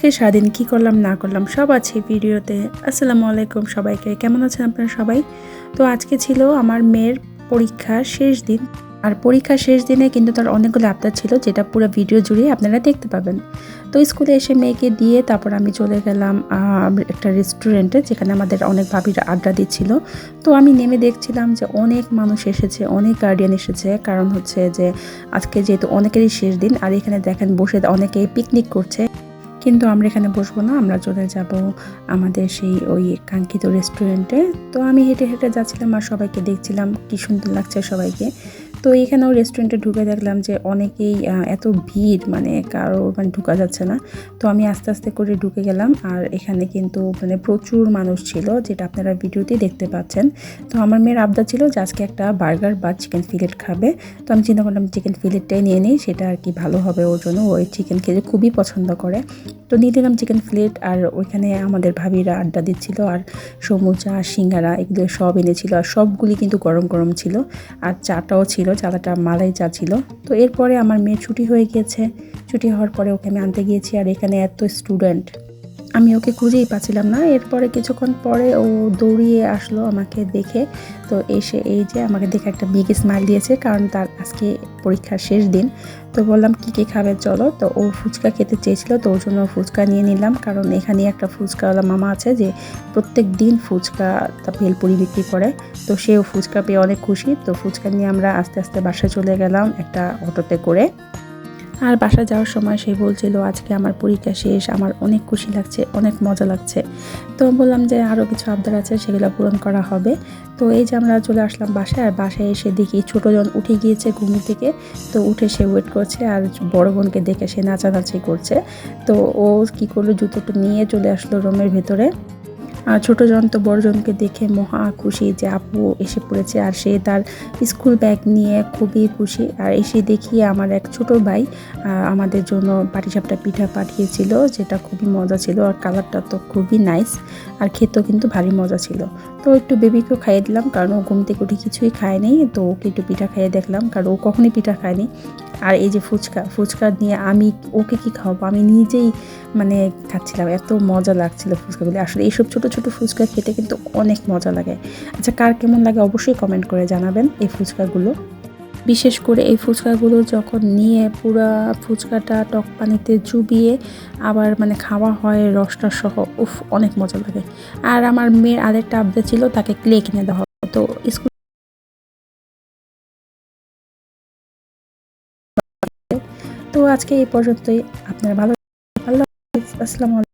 আজকে সারাদিন কি করলাম, না করলাম, সব আছে ভিডিওতে। আসসালামু আলাইকুম সবাইকে, কেমন আছেন আপনারা সবাই? তো আজকে ছিল আমার মেয়ের পরীক্ষার শেষ দিন। আর পরীক্ষার শেষ দিনে কিন্তু তার অনেকগুলো আবদার ছিল, যেটা পুরো ভিডিও জুড়ে আপনারা দেখতে পাবেন। তো স্কুলে এসে মেয়েকে দিয়ে তারপর আমি চলে গেলাম একটা রেস্টুরেন্টে যেখানে আমাদের অনেক ভাবিরা আড্ডা দিচ্ছিল। তো আমি নেমে দেখছিলাম যে অনেক মানুষ এসেছে, অনেক গার্ডিয়ান এসেছে। কারণ হচ্ছে যে আজকে যেহেতু অনেকেরই শেষ দিন, আর এখানে দেখেন বসে অনেকেই পিকনিক করছে। কিন্তু আমরা এখানে বসবো না, আমরা চলে যাব আমাদের সেই ওই কাঙ্ক্ষিত রেস্টুরেন্টে তো আমি হেঁটে হেঁটে যাচ্ছিলাম আর সবাইকে দেখছিলাম, কি সুন্দর লাগছে সবাইকে। তো এখানেও রেস্টুরেন্টে ঢুকে দেখলাম যে অনেকেই এত ভিড় মানে কারও মানে ঢুকা যাচ্ছে না। তো আমি আস্তে আস্তে করে ঢুকে গেলাম আর এখানে কিন্তু মানে প্রচুর মানুষ ছিল, যেটা আপনারা ভিডিওতেই দেখতে পাচ্ছেন। তো আমার মেয়ের আবদার ছিল যে আজকে একটা বার্গার বা চিকেন ফিলেট খাবে। তো আমি চিন্তা করলাম চিকেন ফিলেটটাই নিয়ে নিই, সেটা আর কি ভালো হবে ওর জন্য। ওই চিকেন খেতে খুবই পছন্দ করে। তো নিয়ে নিলাম চিকেন ফিলেট আর ওইখানে আমাদের ভাবিরা আড্ডা দিচ্ছিল আর সমুচা, সিঙ্গারা, এগুলো সব এনেছিল। আর সবগুলি কিন্তু গরম গরম ছিল। আর চাটাও ছিল চাটা মালাই চা ছিল। তো এরপরে আমার মেয়ে ছুটি হয়ে গিয়েছে। ছুটি হওয়ার পরে ওকে আমি আনতে গিয়েছি আর এখানে এত স্টুডেন্ট আমি ওকে খুঁজেই পাচ্ছিলাম না। এরপরে কিছুক্ষণ পরে ও দৌড়িয়ে আসলো আমাকে দেখে। তো এসে এই যে আমাকে দেখে একটা বিগ স্মাইল দিয়েছে, কারণ তার আজকে পরীক্ষার শেষ দিন। তো বললাম, কী কী খাবে? চলো। তো ও ফুচকা খেতে চেয়েছিলো, তো ওর জন্য ফুচকা নিয়ে নিলাম। কারণ এখানে একটা ফুচকাওয়ালা মামা আছে যে প্রত্যেক দিন ফুচকা তা ভেলপুরি বিক্রি করে। তো সেও ফুচকা পেয়ে অনেক খুশি। তো ফুচকা নিয়ে আমরা আস্তে আস্তে বাসায় চলে গেলাম একটা অটোতে করে। আর বাসা যাওয়ার সময় সে বলছিল, আজকে আমার পরীক্ষা শেষ, আমার অনেক খুশি লাগছে, অনেক মজা লাগছে। তো বললাম যে আরও কিছু আবদার আছে, সেগুলো পূরণ করা হবে। তো এই যে আমরা চলে আসলাম বাসায়, আর বাসায় এসে দেখি ছোটো জন উঠে গিয়েছে ঘুম থেকে। তো উঠে সে ওয়েট করছে, আর বড় বোনকে দেখে সে নাচানাচি করছে। তো ও কি করল, জুতোটা নিয়ে চলে আসলো রুমের ভেতরে। ছোটো জন তো বড়জনকে দেখে মহা খুশি যে আপু এসে পড়েছে আর সে তার স্কুল ব্যাগ নিয়ে খুবই খুশি। আর এসে দেখি আমার এক ছোট ভাই আমাদের জন্য পাটিসাপটা পিঠা পাঠিয়েছিল, যেটা খুবই মজা ছিল আর কালারটা তো খুবই নাইস আর খেতেও কিন্তু ভারী মজা ছিল। তো একটু বেবিকেও খাইয়ে দিলাম, কারণ ও ঘুম থেকে উঠে কিছুই খায়নি তো ওকে একটু পিঠা খাইয়ে দেখলাম, কারণ ও কখনই পিঠা খায়নি। আর এই যে ফুচকা ফুচকা নিয়ে আমি ওকে কি খাওয়াবো? আমি নিজেই মানে খাচ্ছিলাম, এত মজা লাগছিল ফুচকাগুলি। আসলে এইসব ছোট ছোট ফুচকা খেতে কিন্তু অনেক মজা লাগে। আচ্ছা কার কেমন লাগে অবশ্যই কমেন্ট করে জানাবেন এই ফুচকাগুলো। বিশেষ করে এই ফুচকাগুলো যখন নিয়ে পুরো ফুচকাটা টক পানিতে চুবিয়ে আবার মানে খাওয়া হয় রসটা সহ, উফ, অনেক মজা লাগে। আর আমার মেয়ের আরেকটা আবদার ছিল, তাকে ক্লে কিনে দেওয়া। তো স্কুল তো আজকে এই পর্যন্তই। আপনারা ভালো ভালো আসসালামু আলাইকুম।